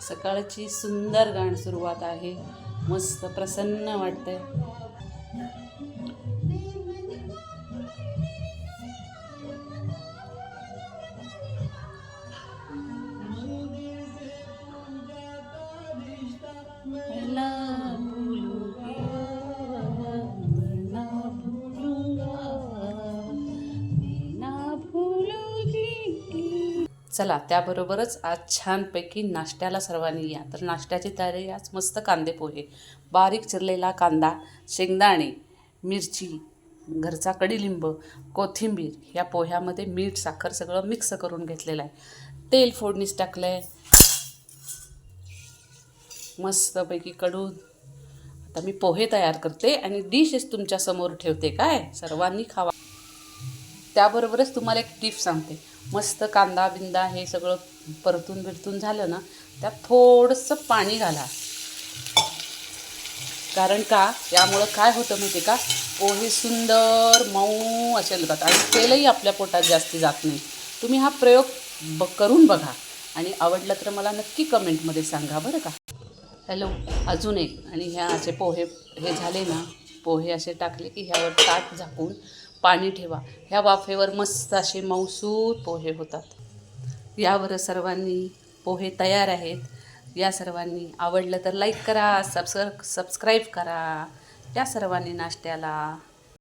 सकाळची सुंदर गाण सुरुवात आहे मस्त प्रसन्न वाटतंय love. चला त्याबरोबरच आज छानपैकी नाश्त्याला सर्वांनी या. तर नाश्त्याची तयारी आज मस्त कांदे पोहे. बारीक चिरलेला कांदा शेंगदाणे मिरची घरचा कडीलिंब कोथिंबीर या पोह्यामध्ये मीठ साखर सगळं मिक्स करून घेतलेलं आहे. तेल फोडणीस टाकलं आहे मस्तपैकी कडून. आता मी पोहे तयार करते आणि डिशेस तुमच्यासमोर ठेवते. काय? सर्वांनी खावा. त्याबरोबरच तुम्हाला एक टिप सांगते. मस्त कांदा बिंदा हे सगळं परतून बिरतून झालं ना त्यात थोडंसं पाणी घाला. कारण का यामुळं काय होतं माहिती का? पोहे सुंदर मऊ असे होतात आणि तेलही आपल्या पोटात जास्ती जात नाही. तुम्ही हा प्रयोग ब करून बघा. आणि आवडलं तर मला नक्की कमेंटमध्ये सांगा बरं का. हॅलो अजून एक. आणि ह्या असे पोहे हे झाले ना पोहे असे टाकले की ह्यावर ताट झाकून पाणी ठेवा. ह्या वाफेवर मस्त असे मऊसूत पोहे होतात. यावर सर्वांनी पोहे तयार आहेत. या सर्वांनी आवडलं तर लाईक करा सबस्क्र सबस्क्राईब करा. या सर्वांनी नाश्त्याला